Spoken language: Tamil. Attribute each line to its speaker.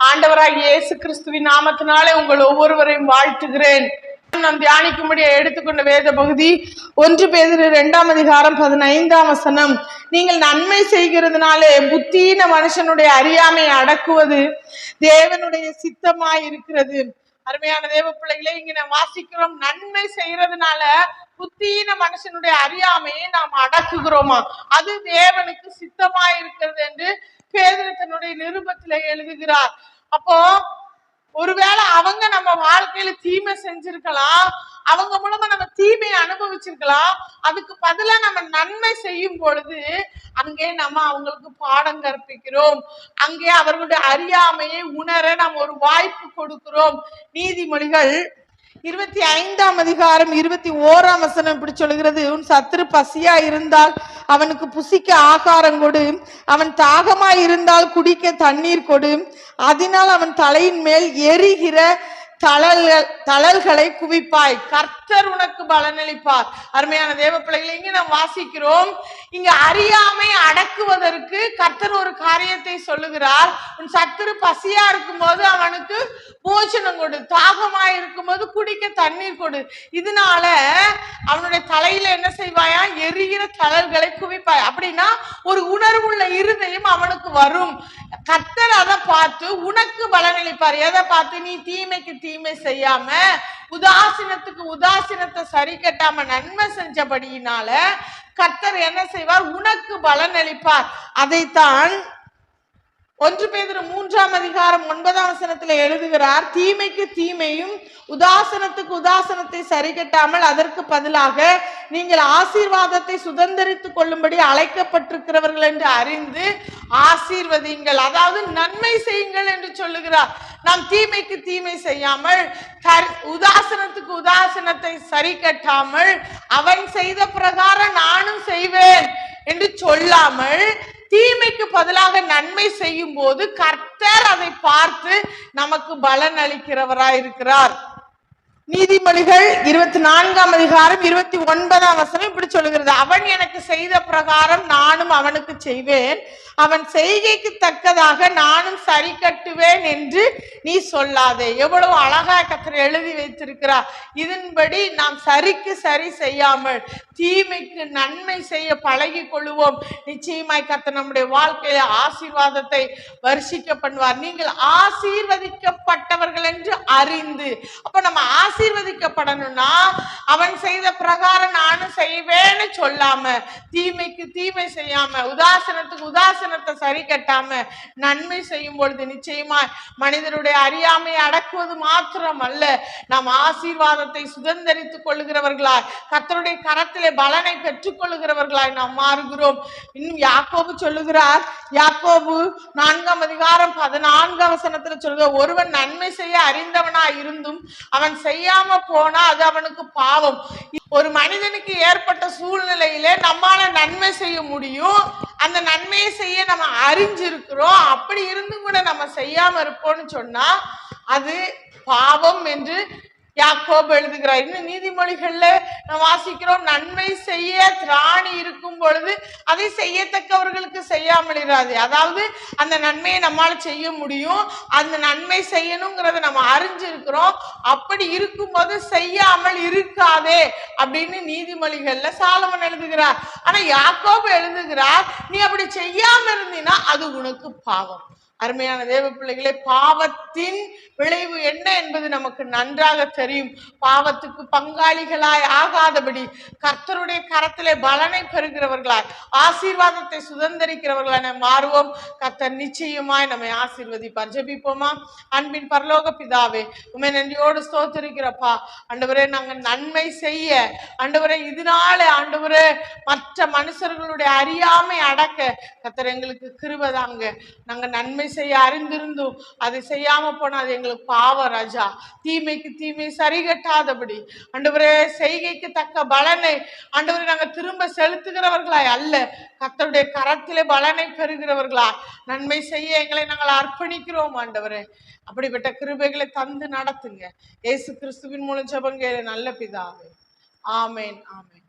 Speaker 1: ஆண்டவராக இயேசு கிறிஸ்துவின் நாமத்தினாலே உங்கள் ஒவ்வொருவரையும் வாழ்த்துகிறேன். நாம் தியானிக்கும்படி எடுத்துக்கொண்ட வேத பகுதி ஒன்று பேதிரு இரண்டாம் அதிகாரம் பதினைந்தாம் வசனம். நீங்கள் நன்மை செய்கிறதுனாலே புத்தீன மனுஷனுடைய அறியாமை அடக்குவது தேவனுடைய சித்தமாய் இருக்கிறது அருமையான தேவ பிள்ளைகளே இங்க நாம் வாசிக்கிறோம். நன்மை செய்யறதுனால புத்தீன மனுஷனுடைய அறியாமையை நாம் அடக்குகிறோமா? அது தேவனுக்கு சித்தமாய் இருக்கிறது என்று பேதர் தன்னுடைய நிருபத்துல எழுதுகிறார். அப்போ ஒருவேளை அவங்க நம்ம வாழ்க்கையில தீமை செஞ்சிருக்கலாம் அவங்க மூலமா நம்ம தீமையை அனுபவிச்சிருக்கலாம் அதுக்கு பதிலா நம்ம நன்மை செய்யும் பொழுது அங்கே நம்ம அவங்களுக்கு பாடம் கற்பிக்கிறோம். அங்கே அவர்களுடைய அறியாமையை உணர நாம் ஒரு வாய்ப்பு கொடுக்கிறோம். நீதிமொழிகள் இருபத்தி ஐந்தாம் அதிகாரம் இருபத்தி ஓராம் வசனம் இப்படி சொல்கிறது உன் சத்துரு பசியா இருந்தால் அவனுக்கு புசிக்க ஆகாரம் கொடு. அவன் தாகமாய் இருந்தால் குடிக்க தண்ணீர் கொடு. அதனால் அவன் தலையின் மேல் எரிகிற தளல்கள் தளல்களை குவிப்பாய். கர்த்தர் உனக்கு பலனளிப்பார். அருமையான தேவ பிள்ளைகளை இங்க நாம் வாசிக்கிறோம். இங்க அறியாமை அடக்குவதற்கு கர்த்தர் ஒரு காரியத்தை சொல்லுகிறார். உன் சத்துரு பசியா இருக்கும்போது அவனுக்கு போஷணம் கொடு. தாகமா இருக்கும்போது குடிக்க தண்ணீர் கொடு. இதனால அவனுடைய தலையில என்ன செய்வாயா? எரிகிற தளல்களை குவிப்பாய். அப்படின்னா ஒரு உணர்வுள்ள இருதயம் அவனுக்கு வரும். கர்த்தர் அதை பார்த்து உனக்கு பலனளிப்பார் எதை பார்த்து? நீ தீமைக்கு தீமை செய்யாம உதாசீனத்துக்கு உதாசீனத்தை சரி கட்டாம நன்மை செஞ்சபடியினால கர்த்தர் என்ன செய்வார்? உனக்கு பலன் அளிப்பார். அதைத்தான் ஒன்று பேதர் மூன்றாம் அதிகாரம் ஒன்பதாம் வசனத்துல எழுதுகிறார் தீமைக்கு தீமையும் உதாசனத்துக்கு உதாசனத்தை சரி கட்டாமல் அதற்கு பதிலாக நீங்கள் ஆசீர்வாதத்தை சுதந்திரித்துக் கொள்ளும்படி அழைக்கப்பட்டிருக்கிறவர்கள் என்று அறிந்து ஆசீர்வதிங்கள் அதாவது நன்மை செய்யுங்கள் என்று சொல்லுகிறார். நாம் தீமைக்கு தீமை செய்யாமல் உதாசனத்துக்கு உதாசனத்தை சரி கட்டாமல் அவன் செய்த பிரகாரம் நானும் செய்வேன் என்று சொல்லாமல் தீமைக்கு பதிலாக நன்மை செய்யும் போது கர்த்தர் அதை பார்த்து நமக்கு பலன் அளிக்கிறவராய் இருக்கிறார். நீதிமொழிகள் இருபத்தி நான்காம் அதிகாரம் இருபத்தி ஒன்பதாம் வசனம் இப்படி சொல்லுகிறது. அவன் எனக்கு செய்த பிரகாரம் நானும் அவனுக்கு செய்வேன். அவன் செய்கைக்கு தக்கதாக நானும் சரி கட்டுவேன் என்று நீ சொல்லாதே. எவ்வளவு அழகா கத்திர எழுதி வைத்திருக்கிறார். இதன்படி நாம் சரிக்கு சரி செய்யாமல் தீமைக்கு நன்மை செய்ய பழகி கொள்வோம். நிச்சயமாய் கத்த நம்முடைய வாழ்க்கையில ஆசீர்வாதத்தை வருஷிக்க பண்ணுவார். நீங்கள் ஆசீர்வதிக்கப்பட்டவர்கள் என்று அறிந்து அப்ப நம்ம ஆசீர்வதிக்கப்படணும்னா அவன் செய்த பிரகாரம் நானும் செய்வேன்னு சொல்லாம தீமைக்கு தீமை செய்யாம உதாசனத்துக்கு உதாசனத்தை சரி கட்டாம நன்மை செய்யும் பொழுது நிச்சயமா மனிதருடைய அறியாமை அடக்குவது மாத்திரம் அல்ல நாம் ஆசீர்வாதத்தை சுதந்திரித்துக் கொள்ளுகிறவர்களாய் கத்தருடைய கரத்திலே பலனை பெற்றுக் கொள்ளுகிறவர்களாய் நாம் மாறுகிறோம். இன்னும் யாக்கோபு சொல்லுகிறார் யாக்கோபு நான்காம் அதிகாரம் பதினான்கு அவசனத்துல சொல்லுக ஒருவன் நன்மை செய்ய அறிந்தவனா இருந்தும் அவன் செய்யாம போனா அது அவனுக்கு பாவம். ஒரு மனிதனுக்கு ஏற்பட்ட சூழ்நிலையில நம்மால நன்மை செய்ய முடியும் அந்த நன்மையை செய்ய நம்ம அறிஞ்சிருக்கிறோம். அப்படி இருந்தும் கூட நம்ம செய்யாம இருப்போம்னு சொன்னா அது பாவம் என்று யாக்கோபு எழுதுகிறார். இன்னும் நீதிமொழிகள்ல நாம் வாசிக்கிறோம் நன்மை செய்ய திராணி இருக்கும் பொழுது அதை செய்யத்தக்கவர்களுக்கு செய்யாமல் இராது. அதாவது அந்த நன்மையை நம்மால் செய்ய முடியும். அந்த நன்மை செய்யணுங்கிறத நம்ம அறிஞ்சிருக்கிறோம். அப்படி இருக்கும்போது செய்யாமல் இருக்காதே அப்படின்னு நீதிமொழிகள்ல சாலமன் எழுதுகிறார். ஆனா யாக்கோபு எழுதுகிறார் நீ அப்படி செய்யாம இருந்தீன்னா அது உனக்கு பாவம். அருமையான தேவ பிள்ளைகளே பாவத்தின் விளைவு என்ன என்பது நமக்கு நன்றாக தெரியும். பாவத்துக்கு பங்காளிகளாய் ஆகாதபடி கர்த்தருடைய கரத்திலே பலனை பெறுகிறவர்களாய் ஆசீர்வாதத்தை சுதந்திரிக்கிறவர்களாய் நாம் மாறுவோம். கர்த்தர் நிச்சயமாய் நம்மை ஆசீர்வதிப்பார். ஜெபிப்போமா? அன்பின் பரலோக பிதாவே உண்மை நன்றியோடு ஸ்தோத்திருக்கிறப்பா. ஆண்டவரே நாங்கள் நன்மை செய்ய ஆண்டவரே இதனால ஆண்டவரே மற்ற மனுஷர்களுடைய அறியாமை அடக்க கர்த்தர் எங்களுக்கு கிருபதாங்க நாங்க நன்மை செய்ய அறிந்திருந்தும் அதை செய்யாம போனா அது எங்களுக்கு பாவம் ராஜா. தீமைக்கு தீமை சரி கட்டாதபடி. அண்டவரே செய்கைக்கு தக்க பலனை அண்டவரை நாங்க திரும்ப செலுத்துகிறவர்களாய் அல்ல. கத்தருடைய கரத்திலே பலனை பெறுகிறவர்களா நன்மை செய்ய எங்களை நாங்கள் அர்ப்பணிக்கிறோம் ஆண்டவரே. அப்படிப்பட்ட கிருபைகளை தந்து நடத்துங்க. இயேசு கிறிஸ்துவின் மூலம் ஜபங்க நல்ல பிதாவே. ஆமேன் ஆமேன்.